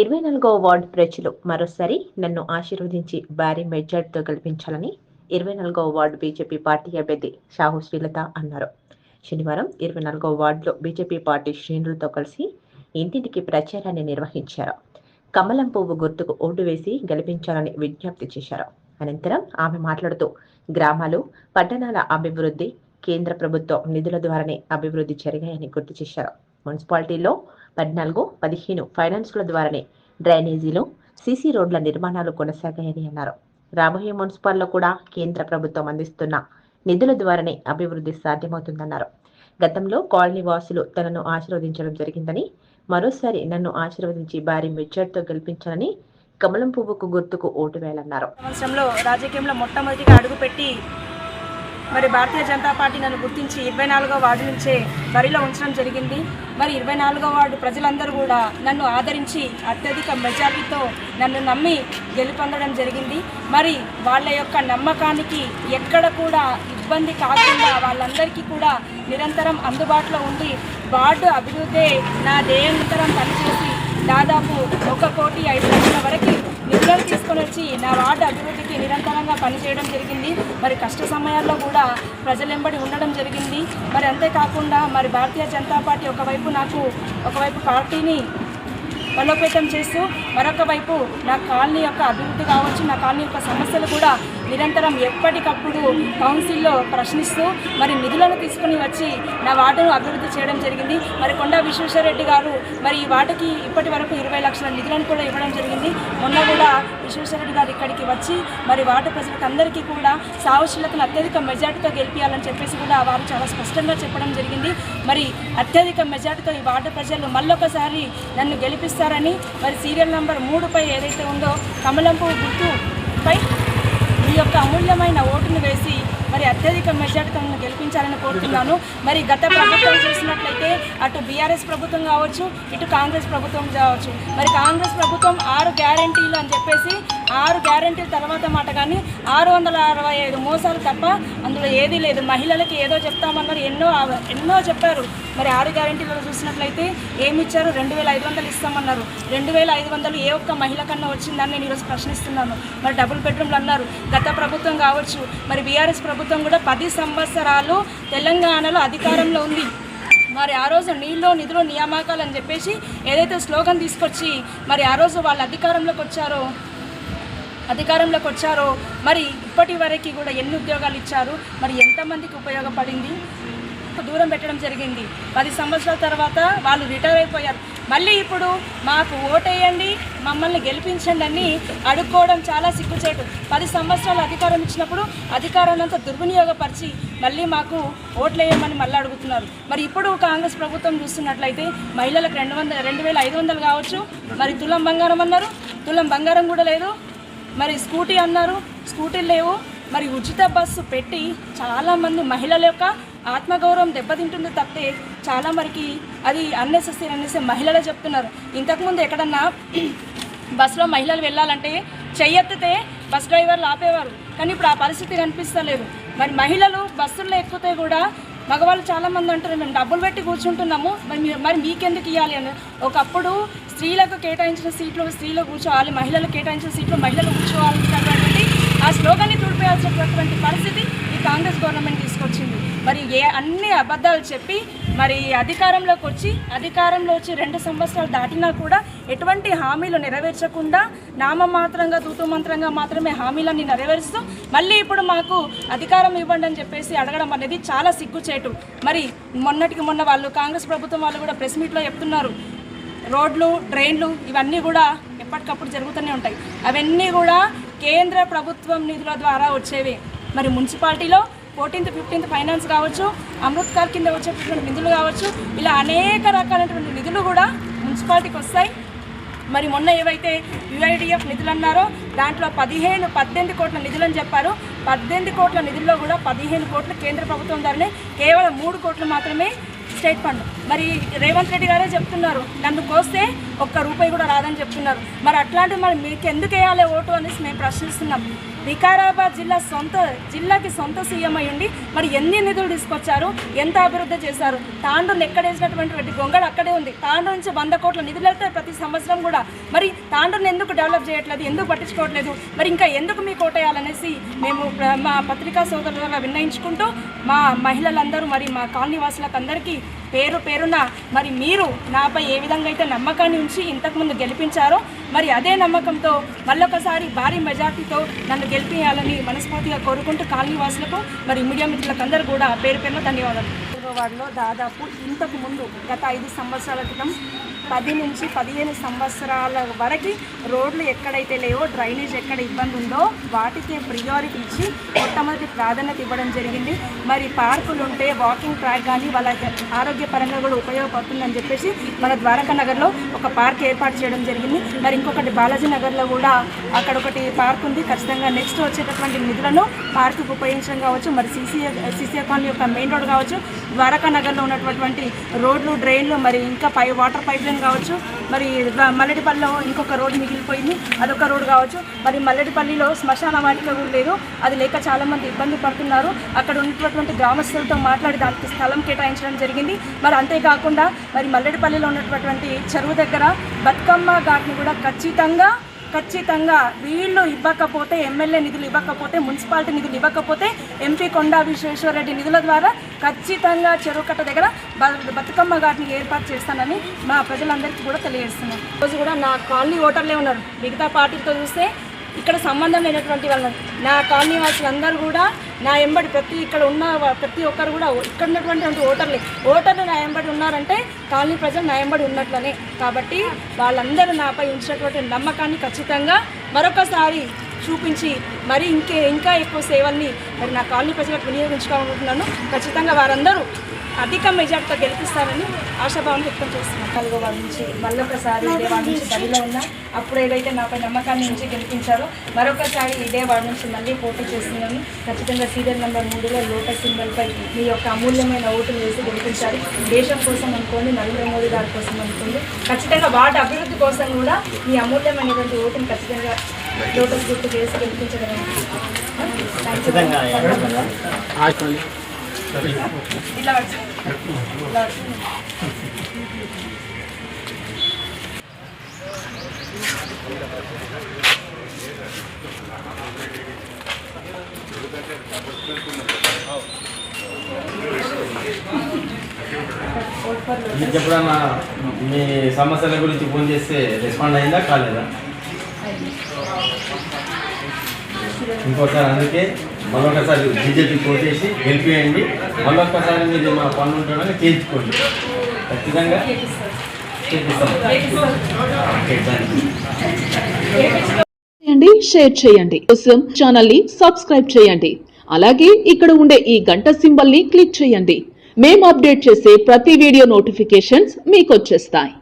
ఇరవై నాలుగవ వార్డు ప్రజలు మరోసారి నన్ను ఆశీర్వదించి భారీ మెజార్టీతో గెలిపించాలని ఇరవై నాలుగో వార్డు బీజేపీ పార్టీ అభ్యర్థి షాహు శ్రీలత అన్నారు. శనివారం ఇరవై నాలుగో వార్డులో బీజేపీ పార్టీ శ్రేణులతో కలిసి ఇంటింటికి ప్రచారాన్ని నిర్వహించారు. కమలం పువ్వు గుర్తుకు ఓటు వేసి గెలిపించాలని విజ్ఞప్తి చేశారు. అనంతరం ఆమె మాట్లాడుతూ గ్రామాలు పట్టణాల అభివృద్ధి కేంద్ర ప్రభుత్వం నిధుల ద్వారానే అభివృద్ధి జరిగాయని గుర్తు చేశారు. మున్సిపాలిటీలో పద్నాలుగు పదిహేను ఫైనాన్స్ల ద్వారానే డ్రైనేజీలు సీసీ రోడ్ల నిర్మాణాలు కొనసాగాయని అన్నారు రాబోయే మున్సిపాల్లో కూడా కేంద్ర ప్రభుత్వం అందిస్తున్న నిధుల ద్వారానే అభివృద్ధి సాధ్యమవుతుందన్నారు. గతంలో కాలనీ వాసులు తనను ఆశీర్వదించడం జరిగిందని మరోసారి నన్ను ఆశీర్వదించి భారీ మెజార్టీతో గెలిపించాలని కమలం పువ్వుకు గుర్తుకు ఓటు వేయాలన్నారు. సంవత్సరంలో రాజకీయంలో మొట్టమొదటిగా అడుగుపెట్టి మరి భారతీయ జనతా పార్టీ నన్ను గుర్తించి ఇరవై నాలుగో వార్డు నుంచే బరిలో ఉంచడం జరిగింది. మరి ఇరవై నాలుగో వార్డు ప్రజలందరూ కూడా నన్ను ఆదరించి అత్యధిక మెజారిటీతో నన్ను నమ్మి గెలుపొందడం జరిగింది. మరి వాళ్ళ యొక్క నమ్మకానికి ఎక్కడ కూడా ఇబ్బంది కాకుండా వాళ్ళందరికీ కూడా నిరంతరం అందుబాటులో ఉండి వార్డు అభివృద్ధి నా ధ్యేయంతరం పనిచేసి దాదాపు ఒక కోటి ఐదు లక్షల వరకు నిధులను తీసుకొని వచ్చి నా వార్డు అభివృద్ధికి నిరంతరంగా పనిచేయడం జరిగింది. మరి కష్ట సమయాల్లో కూడా ప్రజలెంబడి ఉండడం జరిగింది. మరి అంతేకాకుండా మరి భారతీయ జనతా పార్టీ ఒకవైపు నాకు ఒకవైపు పార్టీని బలోపేతం చేస్తూ మరొక వైపు నా కాలనీ యొక్క అభివృద్ధి కావచ్చు నా కాలనీ యొక్క సమస్యలు కూడా నిరంతరం ఎప్పటికప్పుడు కౌన్సిల్లో ప్రశ్నిస్తూ మరి నిధులను తీసుకుని వచ్చి నా వార్డును అభివృద్ధి చేయడం జరిగింది. మరి కొండా విశ్వేశ్వరరెడ్డి గారు మరి ఈ వార్డుకి ఇప్పటి వరకు ఇరవై లక్షల నిధులను కూడా ఇవ్వడం జరిగింది. మొన్న కూడా విశ్వేశ్వరరెడ్డి గారు ఇక్కడికి వచ్చి మరి వార్డు ప్రజలకందరికీ కూడా సాహుశీలతను అత్యధిక మెజార్టీతో గెలిపించాలని చెప్పేసి కూడా వారు చాలా స్పష్టంగా చెప్పడం జరిగింది. మరి అత్యధిక మెజార్టీతో ఈ వార్డు ప్రజలు మళ్ళొకసారి నన్ను గెలిపిస్తారని మరి సీరియల్ నెంబర్ మూడుపై ఏదైతే ఉందో కమలంపు గుర్తుపై పై యొక్క అమూల్యమైన ఓటును వేసి మరి అత్యధిక మెజార్టీతో నన్ను గెలిపించాలని కోరుతున్నాను. మరి గత ప్రభుత్వం చూసినట్లయితే అటు బీఆర్ఎస్ ప్రభుత్వం కావచ్చు ఇటు కాంగ్రెస్ ప్రభుత్వం కావచ్చు. మరి కాంగ్రెస్ ప్రభుత్వం ఆరు గ్యారంటీలు అని చెప్పేసి ఆరు గ్యారంటీల తర్వాత మాట కానీ ఆరు వందల అరవై ఐదు మోసాలు తప్ప అందులో ఏదీ లేదు. మహిళలకి ఏదో చెప్తామన్నారు ఎన్నో ఎన్నో చెప్పారు. మరి ఆరు గ్యారంటీలలో చూసినట్లయితే ఏమి ఇచ్చారు రెండు వేల ఐదు వందలు ఇస్తామన్నారు. రెండు వేల ఐదు వందలు ఏ ఒక్క మహిళ కన్నా వచ్చిందని నేను ఈరోజు ప్రశ్నిస్తున్నాను. మరి డబుల్ బెడ్రూమ్లు అన్నారు. గత ప్రభుత్వం కావచ్చు మరి బీఆర్ఎస్ ప్రభుత్వం కూడా పది సంవత్సరాలు తెలంగాణలో అధికారంలో ఉంది. మరి ఆ రోజు నీళ్ళు నిధులు నియామకాలు అని చెప్పేసి ఏదైతే స్లోగన్ తీసుకొచ్చి మరి ఆ రోజు వాళ్ళు అధికారంలోకి వచ్చారో అధికారంలోకి వచ్చారో మరి ఇప్పటి వరకు కూడా ఎన్ని ఉద్యోగాలు ఇచ్చారు మరి ఎంతమందికి ఉపయోగపడింది? దూరం పెట్టడం జరిగింది. పది సంవత్సరాల తర్వాత వాళ్ళు రిటైర్ అయిపోయారు. మళ్ళీ ఇప్పుడు మాకు ఓటేయండి మమ్మల్ని గెలిపించండి అని అడుక్కోవడం చాలా సిగ్గుచేటు. పది సంవత్సరాలు అధికారం ఇచ్చినప్పుడు అధికారాన్ని అంతా దుర్వినియోగపరిచి మళ్ళీ మాకు ఓట్లేయమని మళ్ళీ అడుగుతున్నారు. మరి ఇప్పుడు కాంగ్రెస్ ప్రభుత్వం చూస్తున్నట్లయితే మహిళలకు రెండు వందల రెండు వేల ఐదు వందలు కావచ్చు. మరి తులం బంగారం అన్నారు. తులం బంగారం కూడా లేదు. మరి స్కూటీ అన్నారు. స్కూటీలు లేవు. మరి ఉచిత బస్సు పెట్టి చాలామంది మహిళల యొక్క ఆత్మగౌరవం దెబ్బతింటుంది తప్పితే చాలా మరికి అది అన్నెసెసరీ అనేసి మహిళలే చెప్తున్నారు. ఇంతకుముందు ఎక్కడన్నా బస్సులో మహిళలు వెళ్ళాలంటే చెయ్యెత్తితే బస్ డ్రైవర్లు ఆపేవారు. కానీ ఇప్పుడు ఆ పరిస్థితి కనిపిస్తలేదు. మరి మహిళలు బస్సుల్లో ఎక్కితే కూడా మగవాళ్ళు చాలామంది అంటారు మేము డబ్బులు పెట్టి కూర్చుంటున్నాము. మరి మరి మీకెందుకు ఇవ్వాలి అని. ఒకప్పుడు స్త్రీలకు కేటాయించిన సీట్లు స్త్రీలు కూర్చోవాలి మహిళలకు కేటాయించిన సీట్లు మహిళలు కూర్చోవాలన్నటువంటి ఆ స్లోగన్ని తుడిపేయాల్సినటువంటి పరిస్థితి ఈ కాంగ్రెస్ గవర్నమెంట్ తీసుకొచ్చింది. మరి ఏ అన్ని అబద్ధాలు చెప్పి మరి అధికారంలోకి వచ్చి అధికారంలో వచ్చి రెండు సంవత్సరాలు దాటినా కూడా ఎటువంటి హామీలు నెరవేర్చకుండా నామమాత్రంగా దూతమంత్రంగా మాత్రమే హామీలన్నీ నెరవేరుస్తూ మళ్ళీ ఇప్పుడు మాకు అధికారం ఇవ్వండి అని చెప్పేసి అడగడం అనేది చాలా సిగ్గుచేటు. మరి మొన్నటికి మొన్న వాళ్ళు కాంగ్రెస్ ప్రభుత్వం వాళ్ళు కూడా ప్రెస్ మీట్లో చెప్తున్నారు. రోడ్లు డ్రైన్లు ఇవన్నీ కూడా ఎప్పటికప్పుడు జరుగుతూనే ఉంటాయి. అవన్నీ కూడా కేంద్ర ప్రభుత్వం నిధుల ద్వారా వచ్చేవి. మరి మున్సిపాలిటీలో ఫోర్టీన్త్ ఫిఫ్టీన్త్ ఫైనాన్స్ కావచ్చు అమృత్ కార్ కింద వచ్చేటటువంటి నిధులు కావచ్చు ఇలా అనేక రకాలైనటువంటి నిధులు కూడా మున్సిపాలిటీకి వస్తాయి. మరి మొన్న ఏవైతే యుఐడిఎఫ్ నిధులు అన్నారో దాంట్లో పదిహేను పద్దెనిమిది కోట్ల నిధులని చెప్పారు. పద్దెనిమిది కోట్ల నిధుల్లో కూడా పదిహేను కోట్లు కేంద్ర ప్రభుత్వం ధరనే కేవలం మూడు కోట్లు మాత్రమే స్టేట్ ఫండ్. మరి రేవంత్ రెడ్డి గారే చెప్తున్నారు నన్ను కోస్తే ఒక్క రూపాయి కూడా రాదని చెప్తున్నారు. మరి అట్లాంటివి మరి మీకు ఎందుకు వేయాలి ఓటు అనేసి మేము ప్రశ్నిస్తున్నాం. వికారాబాద్ జిల్లా సొంత జిల్లాకి సొంత సీఎం అయి ఉండి మరి ఎన్ని నిధులు తీసుకొచ్చారు? ఎంత అభివృద్ధి చేశారు? తాండ్రుని ఎక్కడ వేసినటువంటి గొంగడు అక్కడే ఉంది. తాండ్రు నుంచి వంద కోట్ల నిధులు వెళ్తాయి ప్రతి సంవత్సరం కూడా మరి తాండ్రుని ఎందుకు డెవలప్ చేయట్లేదు? ఎందుకు పట్టించుకోవట్లేదు? మరి ఇంకా ఎందుకు మీకు ఓటేయాలనేసి మేము మా పత్రికా సోదరులుగా విన్నయించుకుంటూ మా మహిళలందరూ మరి మా కాలనీ వాసులకు అందరికీ పేరు పేరున మరి మీరు నాపై ఏ విధంగా అయితే నమ్మకాన్ని ఉంచి ఇంతకుముందు గెలిపించారో మరి అదే నమ్మకంతో మళ్ళొకసారి భారీ మెజార్టీతో నన్ను గెలిపించాలని మనస్ఫూర్తిగా కోరుకుంటూ కాలనీవాసులకు మరి మీడియా మిత్రులకు అందరూ కూడా పేరు పేరున ధన్యవాదాలు. వాడిలో దాదాపు ఇంతకు ముందు గత ఐదు సంవత్సరాల క్రితం పది నుంచి పదిహేను సంవత్సరాల వరకు రోడ్లు ఎక్కడైతే లేవో డ్రైనేజ్ ఎక్కడ ఇబ్బంది ఉందో వాటికి ప్రియారిటీ ఇచ్చి మొట్టమొదటి ప్రాధాన్యత ఇవ్వడం జరిగింది. మరి పార్కులు ఉంటే వాకింగ్ ట్రాక్ కానీ వాళ్ళ ఆరోగ్యపరంగా కూడా ఉపయోగపడుతుందని చెప్పేసి మన ద్వారకా నగర్లో ఒక పార్క్ ఏర్పాటు చేయడం జరిగింది. మరి ఇంకొకటి బాలాజీ నగర్లో కూడా అక్కడ ఒకటి పార్క్ ఉంది. ఖచ్చితంగా నెక్స్ట్ వచ్చేటటువంటి నిధులను పార్కుకు ఉపయోగించడం కావచ్చు మరి సిసి సీసీఏ కాలనీ యొక్క మెయిన్ రోడ్ కావచ్చు ద్వారకా నగర్లో ఉన్నటువంటి రోడ్లు డ్రైన్లు మరి ఇంకా పై వాటర్ పైప్ లైన్ కావచ్చు మరి మల్లెడిపల్లిలో ఇంకొక రోడ్డు మిగిలిపోయింది అదొక రోడ్డు కావచ్చు. మరి మల్లెడిపల్లిలో శ్మశాన వాటిక కూడా లేదు అది లేక చాలామంది ఇబ్బంది పడుతున్నారు. అక్కడ ఉన్నటువంటి గ్రామస్తులతో మాట్లాడి దానికి స్థలం కేటాయించడం జరిగింది. మరి అంతేకాకుండా మరి మల్లెడిపల్లిలో ఉన్నటువంటి చెరువు దగ్గర బతుకమ్మ ఘాట్ని కూడా ఖచ్చితంగా ఖచ్చితంగా వీళ్ళు ఇవ్వకపోతే ఎమ్మెల్యే నిధులు ఇవ్వకపోతే మున్సిపాలిటీ నిధులు ఇవ్వకపోతే ఎంపీ కొండా విశ్వేశ్వరరెడ్డి నిధుల ద్వారా ఖచ్చితంగా చెరువు కట్ట దగ్గర బ- బతుకమ్మ ఘాట్ని ఏర్పాటు చేస్తానని మా ప్రజలందరికీ కూడా తెలియజేస్తున్నాను రోజు కూడా నా కాలనీ ఓటర్లే ఉన్నారు. మిగతా పార్టీతో చూస్తే ఇక్కడ సంబంధం లేనటువంటి వాళ్ళు నా కాలనీ వాసులందరూ కూడా నా ఎంబడి ప్రతి ఇక్కడ ఉన్న ప్రతి ఒక్కరు కూడా ఇక్కడ ఉన్నటువంటి ఓటర్లే. ఓటర్లు నా ఎంబడి ఉన్నారంటే కాలనీ ప్రజలు నా ఎంబడి ఉన్నట్లనే. కాబట్టి వాళ్ళందరూ నాపై ఉంచినటువంటి నమ్మకాన్ని ఖచ్చితంగా మరొకసారి చూపించి మరి ఇంకే ఇంకా ఎక్కువ సేవల్ని మరి నా కాలనీ ప్రజలకు వినియోగించుకోవాలనుకుంటున్నాను. ఖచ్చితంగా వారందరూ అధిక మెజార్టీతో గెలిపిస్తారని ఆశాభావం వ్యక్తం చేస్తున్నాను. నాలుగో వాడి నుంచి మళ్ళొకసారి ఇదే వాడి నుంచి బదిలో ఉన్నా అప్పుడు ఏదైతే నాపై నమ్మకాన్ని నుంచి గెలిపించారో మరొకసారి ఇదే వాడి నుంచి మళ్ళీ పోటీ చేస్తున్నాను. ఖచ్చితంగా సీరియల్ నెంబర్ మూడులో లోటస్ సింబల్పై మీ యొక్క అమూల్యమైన ఓటులు వేసి గెలిపించాలి. దేశం కోసం అనుకోండి నరేంద్ర మోదీ గారి కోసం అనుకోండి. ఖచ్చితంగా వాటి అభివృద్ధి కోసం కూడా మీ అమూల్యమైనటువంటి ఓటుని ఖచ్చితంగా లోటస్ గుర్తు. మీకు ఎప్పుడన్నా మీ సమస్యల గురించి ఫోన్ చేస్తే రెస్పాండ్ అయిందా కాలేదా? ఇంకోసారి అందుకే మరొకసారి బీజేపీ కోటేసి గెలిపియండి. మరొకసారి మీరు మా పనులు ఉంటాడని చేయించుకోండి. ఖచ్చితంగా చేయండి షేర్ చేయండి. కోసం ఛానల్ని సబ్స్క్రైబ్ చేయండి. అలాగే ఇక్కడ ఉండే ఈ గంట సింబల్ని క్లిక్ చేయండి. మేము అప్డేట్ చేసే ప్రతి వీడియో నోటిఫికేషన్స్ మీకు వచ్చేస్తాయి.